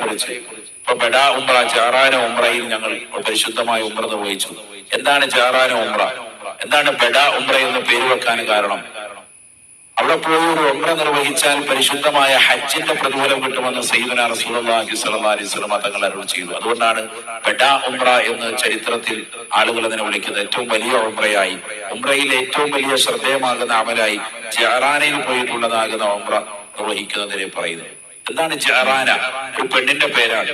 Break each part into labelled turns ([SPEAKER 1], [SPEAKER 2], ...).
[SPEAKER 1] കുറിച്ച് ഇപ്പൊ ബഡാ ഉംറ ജാറാന ഉംറയിൽ ഞങ്ങൾ പരിശുദ്ധമായ ഉംറ നിർവഹിച്ചു. എന്താണ് ജാറാന ഉംറ എന്താണ് ബഡാ ഉംറ എന്ന് പേര് വെക്കാൻ കാരണം? അവിടെ പോയി ഒരു ഉംറ നിർവഹിച്ചാൽ പരിശുദ്ധമായ ഹജ്ജിന്റെ പ്രതിഫലം കിട്ടുമെന്ന് സയ്യിദുന റസൂലുള്ളാഹി സ്വല്ലല്ലാഹി അലൈഹി വസല്ലം തങ്ങൾ അരുൾ ചെയ്തു. അതുകൊണ്ടാണ് ബഡാ ഉംറ എന്ന് ചരിത്രത്തിൽ ആളുകൾ അതിനെ വിളിക്കുന്നത്. ഏറ്റവും വലിയ ഉംറയായി ഉംറയിൽ ഏറ്റവും വലിയ ശ്രദ്ധേയമാകുന്ന അമലായി ജാറാനയിൽ പോയിട്ടുള്ളതാകുന്ന ഉംറ നിർവഹിക്കുന്നതിനെ പറയുന്നു. എന്താണ് ജാറാന ഒരു പെണ്ണിന്റെ പേരാണ്.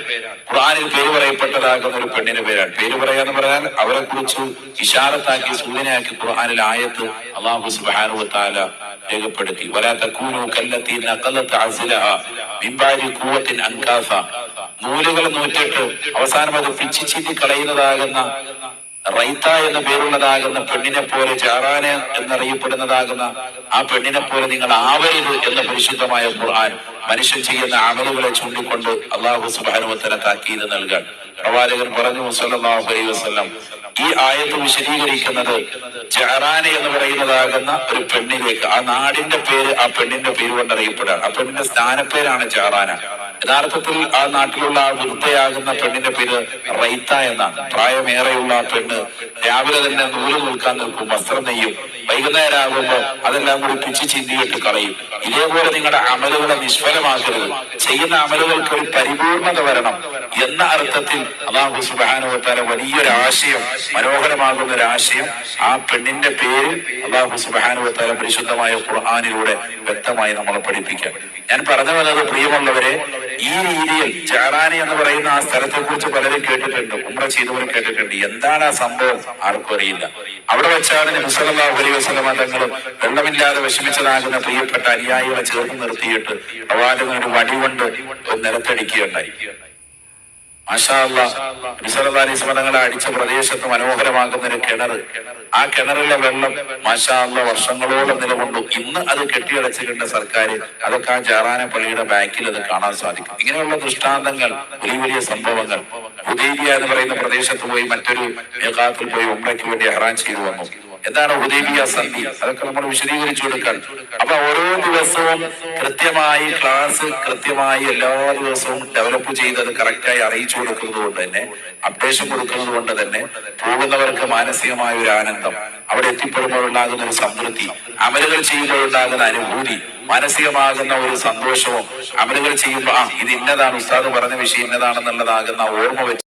[SPEAKER 1] ഖുറാനിൽ പേര് പറയപ്പെട്ടതാകുന്ന ഒരു പെണ്ണിന്റെ പേരാണ്. പേര് പറയാന്ന് പറഞ്ഞാൽ അവരെ കുറിച്ച് ഇഷാറത്താക്കി സൂചനയാക്കി ഖുറാനിൽ ആയത്ത് അള്ളാഹു സുബാനുവത്താല രേഖപ്പെടുത്തി. വലാ തകൂനു കല്ലത്തി നക്കല്ലത്ത് അസ്ലഹ ബിംബാരി കൂവത്തിൻ അൻകാസ. നൂലുകൾ നൂറ്റിട്ട് അവസാനം അത് പിച്ചി ചീറ്റി കളയുന്നതാകുന്ന റൈത്ത എന്ന പേരുള്ളതാകുന്ന പെണ്ണിനെ പോലെ ജാറാന് എന്നറിയപ്പെടുന്നതാകുന്ന ആ പെണ്ണിനെ പോലെ നിങ്ങൾ ആവരുത് എന്ന പരിശുദ്ധമായ ഖുർആൻ മനുഷ്യൻ ചെയ്യുന്ന അമലുകളെ ചൂണ്ടിക്കൊണ്ട് അള്ളാഹു സുബാനുവത്തന താക്കീത് നൽകാൻ. പ്രവാചകൻ പറഞ്ഞു മുസല്ലാഹു വസ്ലം ഈ ആയത്ത് വിശദീകരിക്കുന്നത് ജഹറാന എന്ന് പറയുന്നതാകുന്ന ഒരു പെണ്ണിലേക്ക് ആ നാടിന്റെ പേര് ആ പെണ്ണിന്റെ പേര് കൊണ്ട് അറിയപ്പെടുകയാണ് ആ പെണ്ണിന്റെ സ്ഥാനപ്പേരാണ് ജഹറാന. യഥാർത്ഥത്തിൽ ആ നാട്ടിലുള്ള ആ വൃദ്ധയാകുന്ന പെണ്ണിന്റെ പേര് റൈത്ത എന്നാണ്. പ്രായമേറെയുള്ള ആ പെണ്ണ് രാവിലെ തന്നെ നൂൽ നിൽക്കാൻ നിൽക്കും വസ്ത്രം നെയ്യും. വൈകുന്നേരം ആകുമ്പോൾ അതെല്ലാം കൂടി പിച്ച് ചിന്തിയിട്ട് കളയും. ഇതേപോലെ നിങ്ങളുടെ അമലുകളെ നിഷ്ഫലമാക്കരുത്. ചെയ്യുന്ന അമലുകൾക്ക് ഒരു പരിപൂർണത വരണം എന്ന അർത്ഥത്തിൽ അള്ളാഹു സുബാനുവത്താല വലിയൊരു ആശയം മനോഹരമാകുന്ന ഒരു ആശയം ആ പെണ്ണിന്റെ പേര് അള്ളാഹു സുബാനുവത്താല പരിശുദ്ധമായ ഖുർആാനിലൂടെ വ്യക്തമായി നമ്മളെ പഠിപ്പിക്കാം ഞാൻ പറഞ്ഞു വന്നത് പ്രിയമുള്ളവരെ ഈ രീതിയിൽ ജാറാനി എന്ന് പറയുന്ന ആ സ്ഥലത്തെ കുറിച്ച് പലരും കേട്ടിട്ടുണ്ട്. ഉമ്ര ചെയ്തവർ കേട്ടിട്ടുണ്ട്. എന്താണ് ആ സംഭവം? ആർക്കും അറിയില്ല. അവിടെ വെച്ചാണ് നബി സല്ലല്ലാഹു അലൈഹി വസല്ലമ തങ്ങൾ വെള്ളമില്ലാതെ വിഷമിച്ചതാകുന്ന പ്രിയപ്പെട്ട അനുയായികളെ ചേർത്ത് നിർത്തിയിട്ട് പ്രവാചകൻ ഒരു വടി കൊണ്ട് നിലത്തടിക്കുകയുണ്ടായി. തങ്ങളെ അടിച്ച പ്രദേശത്ത് മനോഹരമാക്കുന്ന ഒരു കിണർ ആ കിണറിലെ വെള്ളം മാഷാള്ള വർഷങ്ങളോളം നിലകൊണ്ടു. ഇന്ന് അത് കെട്ടിയടച്ചിട്ടുണ്ട് സർക്കാർ അതൊക്കെ ആ ജാറാന പള്ളിയുടെ ബാക്കിൽ അത് കാണാൻ സാധിക്കും. ഇങ്ങനെയുള്ള ദൃഷ്ടാന്തങ്ങൾ വലിയ വലിയ സംഭവങ്ങൾ. ഹുദൈബിയ എന്ന് പറയുന്ന പ്രദേശത്ത് പോയി മറ്റൊരു മേഘാത്തിൽ പോയി ഉമ്രയ്ക്ക് വേണ്ടി ഹറാൻ ചെയ്തു വന്നു. എന്താണ് ഹുദൈബിയ സന്ധി അതൊക്കെ നമ്മൾ വിശദീകരിച്ചു കൊടുക്കാൻ. അപ്പൊ ഓരോ ദിവസവും കൃത്യമായി ക്ലാസ് കൃത്യമായി എല്ലാ ദിവസവും ഡെവലപ്പ് ചെയ്ത് അത് കറക്റ്റായി അറിയിച്ചു കൊടുക്കുന്നത് കൊണ്ട് തന്നെ അപ്ഡേഷൻ കൊടുക്കുന്നത് കൊണ്ട് തന്നെ പോകുന്നവർക്ക് മാനസികമായ ഒരു ആനന്ദം. അവിടെ എത്തിപ്പെടുമ്പോൾ ഉണ്ടാകുന്ന ഒരു സംതൃപ്തി അമലുകൾ ചെയ്യുമ്പോൾ ഉണ്ടാകുന്ന അനുഭൂതി മാനസികമാകുന്ന ഒരു സന്തോഷവും അമലുകൾ ചെയ്യുമ്പോൾ ആ ഇത് ഇന്നതാണ് ഉസ്താദ് പറഞ്ഞ വിഷയം ഇന്നതാണെന്നുള്ളതാകുന്ന ഓർമ്മ വെച്ച്